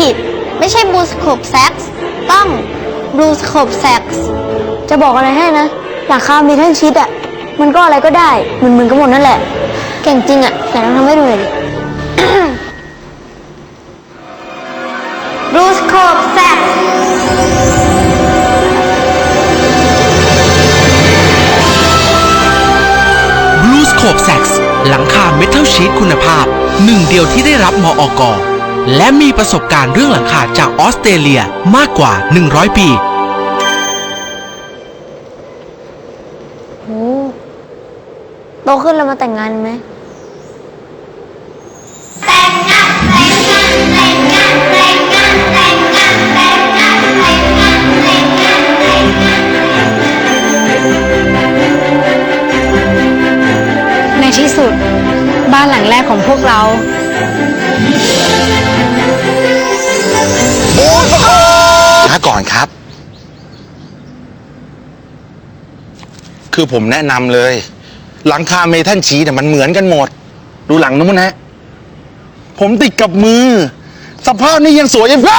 สียงอะมันผิด ไม่ใช่บูสโคปแซกต้องบลูสโคปแซกจะบอกอะไรให้นะหลังคาเมทัลชีตอะมันก็อะไรก็ได้เหมือนเหมือนกันหมดนั่นแหละ เก่งจริงอะไหนลองทำให้ดูหน่อยดิบลูสโคปแซกบลูสโคปแซกหลังคาเมทัลชีตคุณภาพหนึ่งเดียวที่ได้รับมออก และมีประสบการณ์เรื่องหลังคาจากออสเตรเลียมากกว่า 100 ปีโอ้โตขึ้นแล้วมาแต่งงานไหม ในที่สุด บ้านหลังแรกของพวกเราาก่อนครับ คือผมแนะนำเลย หลังคาเมทัลชีสเนี่ยมันเหมือนกันหมด ดูหลังนู้นนะ ผมติดกับมือ สภาพนี่ยังสวยอีกไป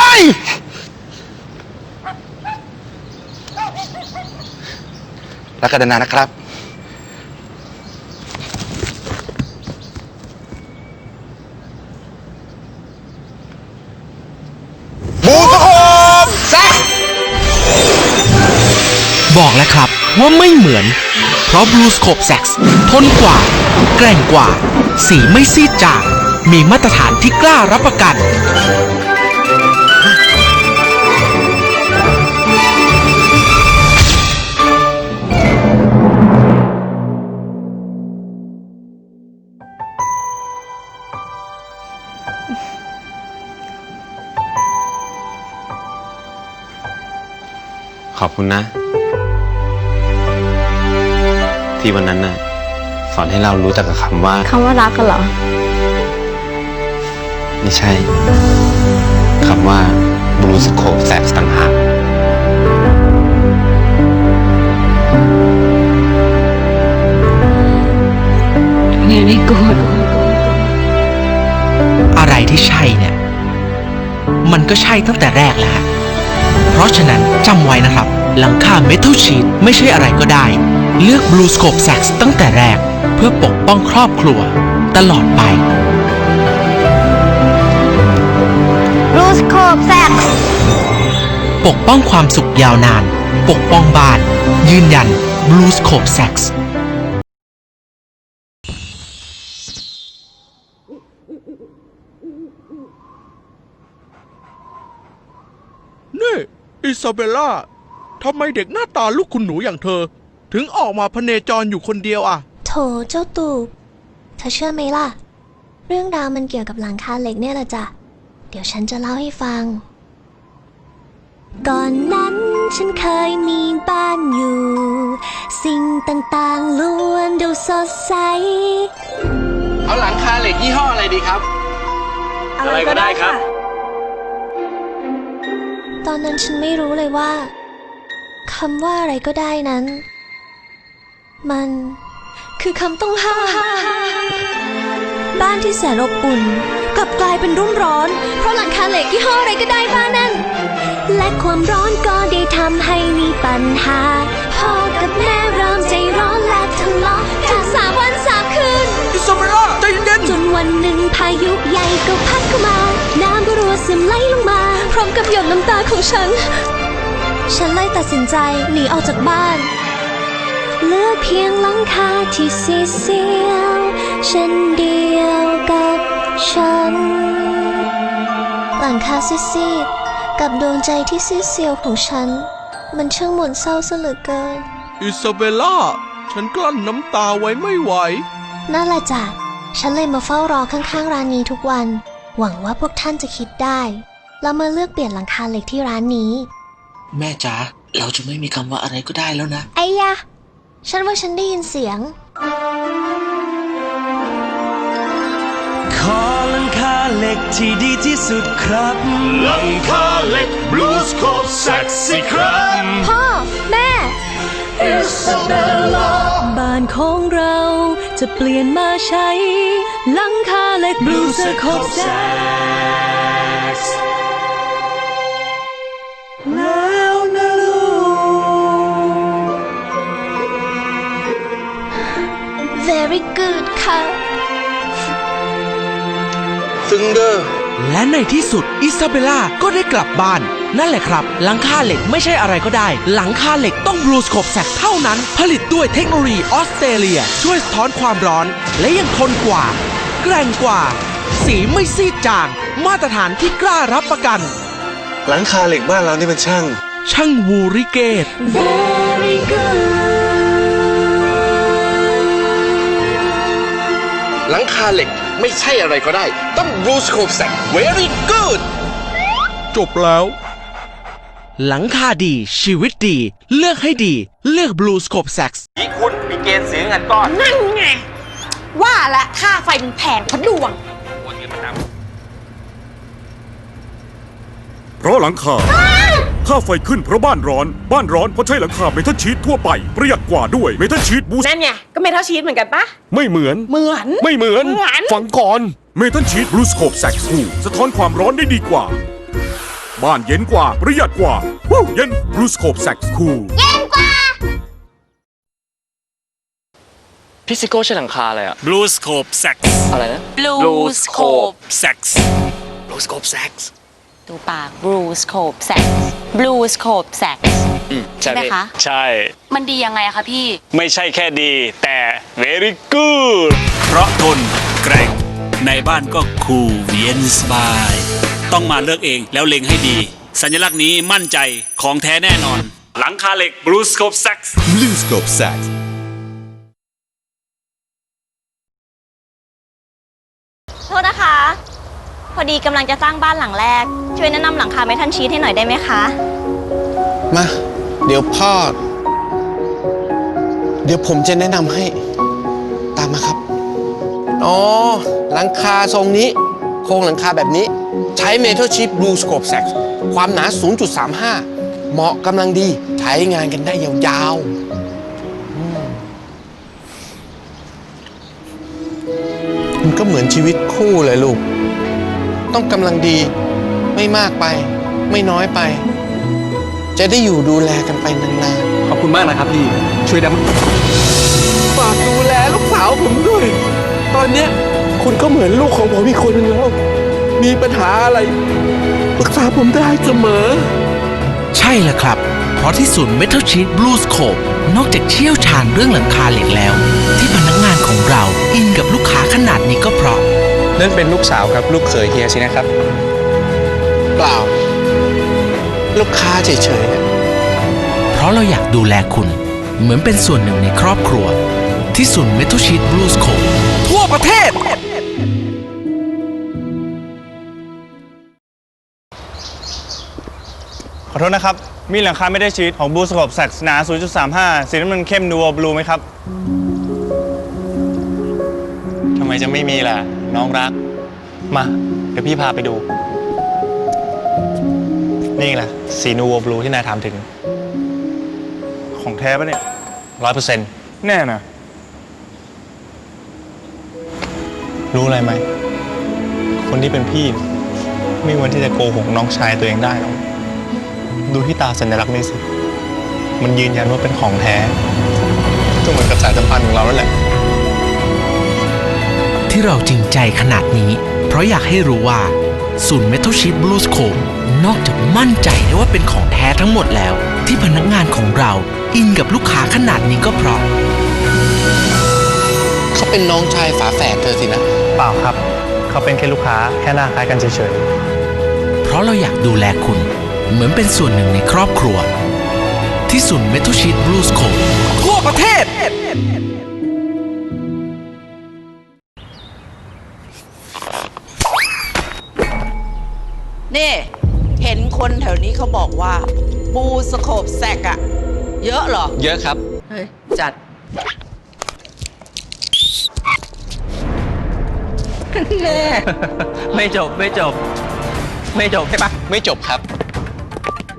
แล้วก็ดานานนะครับ ว่าไม่เหมือน เพราะ Blue Scope Sax ทนกว่า แกร่งกว่า สีไม่ซีดจางมีมาตรฐานที่กล้ารับประกัน ขอบคุณนะ ที่วันนั้นน่ะสอนให้เรารู้จักกับคำว่า คำว่ารักกันเหรอ ไม่ใช่คำว่าบลูสโคปแซกต่างหากไงไม่โกรธอะไรที่ใช่เนี่ย มันก็ใช่ตั้งแต่แรกแล้วฮะเพราะฉะนั้นจำไว้นะครับ หลังคาเมทัลชีตไม่ใช่อะไรก็ได้ เลือก Blue Scope Sax ตั้งแต่แรก เพื่อปกป้องครอบครัว ตลอดไปบลูสโคปแซกปกป้องความสุขยาวนาน ปกป้องบ้าน ยืนยัน Blue Scope Sax นี่ อิซาเบลล่าทำไมเด็กหน้าตาลูกคุณหนูอย่างเธอ ถึงออกมาพเนจรอยู่คนเดียวอะ โถเจ้าตูบเธอเชื่อไหมล่ะ เรื่องราวมันเกี่ยวกับหลังคาเหล็กเนี่ยแหละจ้ะ เดี๋ยวฉันจะเล่าให้ฟัง ก่อนนั้นฉันเคยมีบ้านอยู่ สิ่งต่างๆล้วนดูสดใส เอาหลังคาเหล็กยี่ห้ออะไรดีครับ อะไรก็ได้ครับ ตอนนั้นฉันไม่รู้เลยว่าคำว่าอะไรก็ได้นั้น มันคือคำต้องห้าม บ้านที่แสนอบอุ่น กลับกลายเป็นรุ่มร้อน เพราะหลังคาเหล็กยี่ห้ออะไรก็ได้บ้านนั้นและความร้อนก็ได้ทำให้มีปัญหา พ่อกับแม่เริ่มใจร้อนและทะเลาะถึงสามวันสามคืน อิซาเบลล่าใจเย็นจนวันหนึ่งพายุใหญ่ก็พัดเข้ามา น้ำก็รัวซึมไหลลงมา พร้อมกับหยดน้ำตาของฉัน ฉันเลยตัดสินใจหนีออกจากบ้าน เหลือเพียงหลังคาที่สีเสียวฉันเดียวกับฉัน หลังคาซีดๆกับดวงใจที่ซีดเซียวของฉัน มันช่างหม่นเศร้าซะเหลือเกิน อิซาเบลล่า ฉันกลั้นน้ำตาไว้ไม่ไหว นั่นแหละจ้ะฉันเลยมาเฝ้ารอข้างๆร้านนี้ทุกวัน หวังว่าพวกท่านจะคิดได้แล้วมาเลือกเปลี่ยนหลังคาเหล็กที่ร้านนี้ แม่จ๋าเราจะไม่มีคำว่าอะไรก็ได้แล้วนะ ไอ้ยะ ฉันว่าฉันได้ยินเสียง ขอหลังคาเหล็กที่ดีที่สุดครับ หลังคาเหล็กบลูสโคปแซกซี่ครับพ่อ แม่ อิซาเบลล่าบ้าบ้านของเราจะเปลี่ยนมาใช้ หลังคาเหล็กบลูสโคบแซก ค่ะ ซึ้งเดอร์และในที่สุดอิซาเบลล่าก็ได้กลับบ้าน นั่นแหละครับ หลังคาเหล็กไม่ใช่อะไรก็ได้ หลังคาเหล็กต้องบลูสโคปแซกเท่านั้น ผลิตด้วยเทคโนโลยีออสเตรเลีย ช่วยสะท้อนความร้อน และยังทนกว่า แกร่งกว่า สีไม่ซีดจาง มาตรฐานที่กล้ารับประกัน หลังคาเหล็กบ้านเรานี่มันช่าง ช่างวูริเกต very good หลังคาเหล็กไม่ใช่อะไรก็ได้ ต้อง Blue Scope Sack very good จบแล้ว หลังคาดี ชีวิตดี เลือกให้ดี เลือก Blue Scope Sax นี่คุณมีเกณฑ์เสียเงินก้อน นั่นไง ว่าละค่าไฟมันแพงเพราะดวง เพราะหลังคา ค่าไฟขึ้นเพราะบ้านร้อน บ้านร้อนเพราะใช้หลังคาเมทัลชีตทั่วไป ประหยัดกว่าด้วย เมทัลชีตบูสนั่นไง ก็เมทัลชีตเหมือนกันปะไม่เหมือน เหมือน ไม่เหมือน เหมือน ฟังก่อน เมทัลชีตบลูสโคปแซกคูสะท้อนความร้อนได้ดีกว่า บ้านเย็นกว่า ประหยัดกว่าวู้เย็นบลูสโคปแซกคูพี่ซิโก้ใช้หลังคาอะไรอะ Blue Scope Sax อะไรนะ Blue Scope Sax Blue Scope Sax ดูปาก Blue Scope Sax Blue Scope Sax อืมใช่ใช่ไหมพี่คะ ใช่ มันดียังไงอะคะพี่ ไม่ใช่แค่ดีแต่ very good เพราะทนแกร่งในบ้านก็คูลเย็นสบาย ต้องมาเลือกเองแล้วเล็งให้ดี สัญลักษณ์นี้มั่นใจของแท้แน่นอน หลังคาเหล็ก Blue Scope Sax Blue Scope Sax โทษนะคะ พอดีกำลังจะสร้างบ้านหลังแรก ช่วยแนะนำหลังคาเมทัลชีทให้หน่อยได้ไหมคะ มา เดี๋ยวพ่อ เดี๋ยวผมจะแนะนำให้ ตามมาครับ อ๋อ หลังคาทรงนี้ โครงหลังคาแบบนี้ ใช้เมทัลชีตบลูสโคปแซกความหนา 0.35 เหมาะกำลังดี ใช้งานกันได้ยาวๆอืมมันก็เหมือนชีวิตคู่เลยลูก ต้องกำลังดีไม่มากไป ไม่น้อยไป จะได้อยู่ดูแลกันไปนานขอบคุณมากนะครับพี่ ช่วยดัมๆฝากดูแลลูกสาวผมด้วย ตอนเนี้ยคุณก็เหมือนลูกของผมอีกคนนึงแล้ว มีปัญหาอะไรปรึกษาผมได้เสมอ ใช่แล้วครับ เพราะที่ศูนย์ Metal Sheet Blue Scope นอกจากเชี่ยวชาญเรื่องหลังคาเหล็กแล้ว ที่พนักงานของเราอินกับลูกค้าขนาดนี้ก็เพราะ นั่นเป็นลูกสาวครับลูกเขยเฮียสินะครับ เปล่า ลูกค้าเฉยๆอะเพราะเราอยากดูแลคุณ เหมือนเป็นส่วนหนึ่งในครอบครัว ที่ศูนย์ Metal Sheet Blue Scope ทั่วประเทศ ขอโทษนะครับ มีหลังคาไม่ได้ชีตของบูสกอบแซกหนา 0.35 สีน้ำเงินเข้มนูวบลูไหมครับ ทำไมจะไม่มีล่ะ น้องรัก มา เดี๋ยวพี่พาไปดู นี่แหละสีนูวบลูที่นายถามถึงของแท้ปะเนี่ย ร้อยเปอร์เซ็นต์แน่นะรู้อะไรไหม คนที่เป็นพี่ ไม่มีวันที่จะโกหกน้องชายตัวเองได้หรอกดูที่ตาสัญลักษณ์นี่สิ มันยืนยันว่าเป็นของแท้ก็เหมือนกับสายสัมพันธ์ของเรานั่นแหละ ที่เราจริงใจขนาดนี้ เพราะอยากให้รู้ว่า ศูนย์ Metal Sheet Blue Scope นอกจากมั่นใจได้ว่าเป็นของแท้ทั้งหมดแล้ว ที่พนักงานของเราอินกับลูกค้าขนาดนี้ก็เพราะ เขาเป็นน้องชายฝาแฝดเธอสินะ เปล่าครับ เขาเป็นแค่ลูกค้าแค่หน้าคล้ายกันเฉยเพราะเราอยากดูแลคุณ เหมือนเป็นส่วนหนึ่งในครอบครัว ที่ศูนย์ Metal Sheet Blue Scope ทั่วประเทศ นี่เห็นคนแถวนี้เขาบอกว่า บูสโคปแซกอะเยอะเหรอ เยอะครับ เฮ้ย จัด แน่ไม่จบไม่จบ ไม่จบใช่ปะไม่จบครับ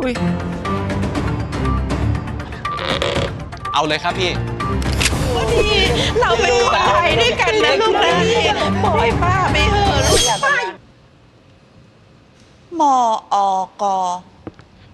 อุ้ยเอาเลยครับพี่โนี่เราเป็นคนไทยด้วยกันนะลูกนะปล่อยป้าไปเถอะลูกไป มออกอ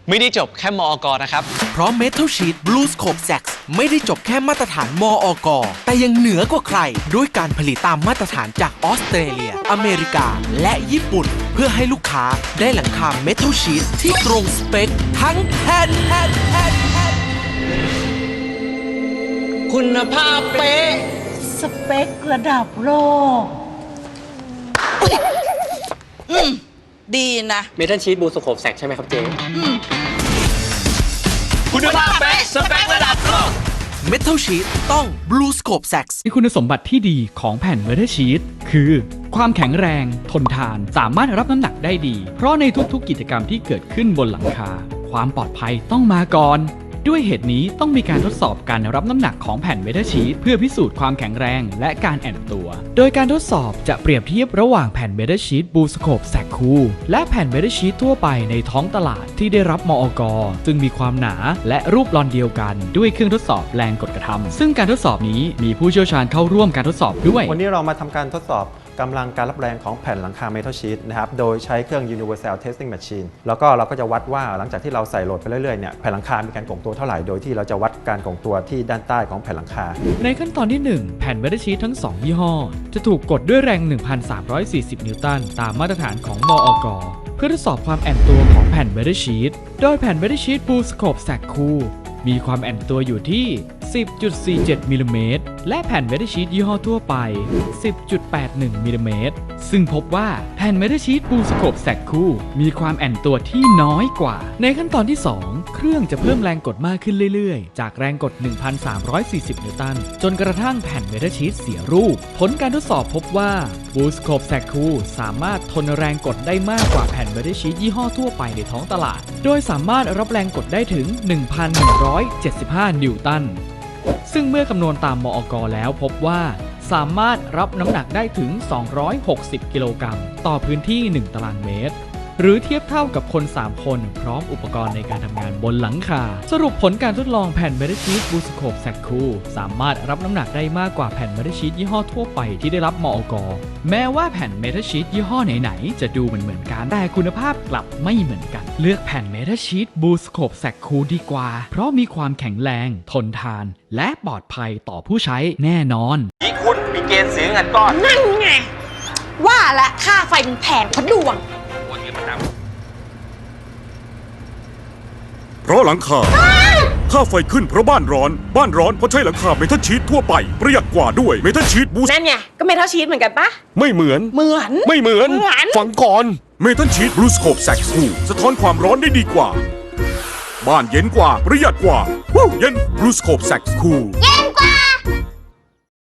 ไม่ได้จบแค่มอกนะครับ เพราะ Metal Sheet Blue Scope Sax ไม่ได้จบแค่มาตรฐานมออกแต่ยังเหนือกว่าใคร ด้วยการผลิตตามมาตรฐานจากออสเตรเลีย อเมริกา และญี่ปุ่น เพื่อให้ลูกค้าได้หลังคา Metal Sheet ที่ตรงสเปค ทั้งแผ่นแผ่นแผ่นแผ่นคุณภาพเป๊ะ สเปคระดับโลกอืม ดีนะ เมทัลชีตบูสโคปแซกใช่ไหมครับเจ๊คุณภาพเป๊ะสเปคระดับโลก Metal Sheet ต้อง Blue Scope Sax มีคุณสมบัติที่ดีของแผ่นเวทชีตคือ ความแข็งแรง ทนทาน สามารถรับน้ำหนักได้ดี เพราะในทุกๆกิจกรรมที่เกิดขึ้นบนหลังคา ความปลอดภัยต้องมาก่อน ด้วยเหตุนี้ต้องมีการทดสอบการรับน้ำหนักของแผ่นเวทชีตเพื่อพิสูจน์ความแข็งแรงและการแอนตัว โดยการทดสอบจะเปรียบเทียบระหว่างแผ่นเวทชีตบูสโคปแซคคูและแผ่นเวทชีตทั่วไปในท้องตลาดที่ได้รับมอกซึ่งมีความหนาและรูปลอนเดียวกัน ด้วยเครื่องทดสอบแรงกดกระทำซึ่งการทดสอบนี้มีผู้เชี่ยวชาญเข้าร่วมการทดสอบด้วย วันนี้เรามาทำการทดสอบ กำลังการรับแรงของแผ่นหลังคา Metal Sheet นะครับโดยใช้เครื่อง Universal Testing Machine แล้วก็เราก็จะวัดว่าหลังจากที่เราใส่โหลดไปเรื่อยๆเนี่ยแผ่นหลังคา มีการก่งตัวเท่าไหร่โดยที่เราจะวัดการก่งตัวที่ด้านใต้ของแผ่นหลังคา ในขั้นตอนที่ 1 แผ่นเวทชีตทั้ง 2 ยี่ห้อ จะถูกกดด้วยแรง 1,340 นิวตันตามมาตรฐานของมอกเพื่อทดสอบความแอนตัวของแผ่นเวทชีตโดยแผ่นเวทชีตบูสโคปแซกคู มีความแอนตัวอยู่ที่ 10.47มิลลิเมตรและแผ่นเวทชีตยี่ห้อทั่วไป 10.81มิลลิเมตรซึ่งพบว่าแผ่นเวทชีตบูสโคปแซกคูมีความแอนตัวที่น้อยกว่า ในขั้นตอนที่ 2 เครื่องจะเพิ่มแรงกดมากขึ้นเรื่อยๆ จากแรงกด 1,340 นิวตัน จนกระทั่งแผ่นเวทชีตเสียรูป ผลการทดสอบพบว่าบูสโคปแซกคูสามารถทนแรงกดได้มากกว่าแผ่นเวทชีตยี่ห้อทั่วไปในท้องตลาด โดยสามารถรับแรงกดได้ถึง 1,100 175 นิวตัน ซึ่งเมื่อคำนวณตามมอกแล้วพบว่าสามารถรับน้ำหนักได้ถึง 260 กิโลกรัมต่อพื้นที่ 1 ตารางเมตร หรือเทียบเท่ากับคน 3 คน พร้อมอุปกรณ์ในการทำงานบนหลังคา สรุปผลการทดลองแผ่นเมทัลชีตบูสโคปแซคคูสามารถรับน้ำหนักได้มากกว่าแผ่นเมทัลชีตยี่ห้อทั่วไปที่ได้รับมอกแม้ว่าแผ่นเมทัลชีตยี่ห้อไหนๆจะดูเหมือนเหมือนกันแต่คุณภาพกลับไม่เหมือนกัน เลือกแผ่นเมทัลชีตบูสโคปแซคคูดีกว่า เพราะมีความแข็งแรง ทนทาน และปลอดภัยต่อผู้ใช้แน่นอนนี่คุณมีเกณฑ์เสียเงินก้อนนั่นไงว่าและค่าไฟมันแพงเพราะดวง เพราะหลังคา ค่าไฟขึ้นเพราะบ้านร้อน บ้านร้อนเพราะใช้หลังคาเมทัลชีตทั่วไป ประหยัดกว่าด้วยเมทัลชีตบูสนั่นไง ก็เมทัลชีตเหมือนกันปะไม่เหมือน เหมือน ไม่เหมือน เหมือน ฟังก่อน เมทัลชีตบลูสโคปแซกคูสะท้อนความร้อนได้ดีกว่า บ้านเย็นกว่าประหยัดกว่าวู้เย็นบลูสโคปแซกคูเย้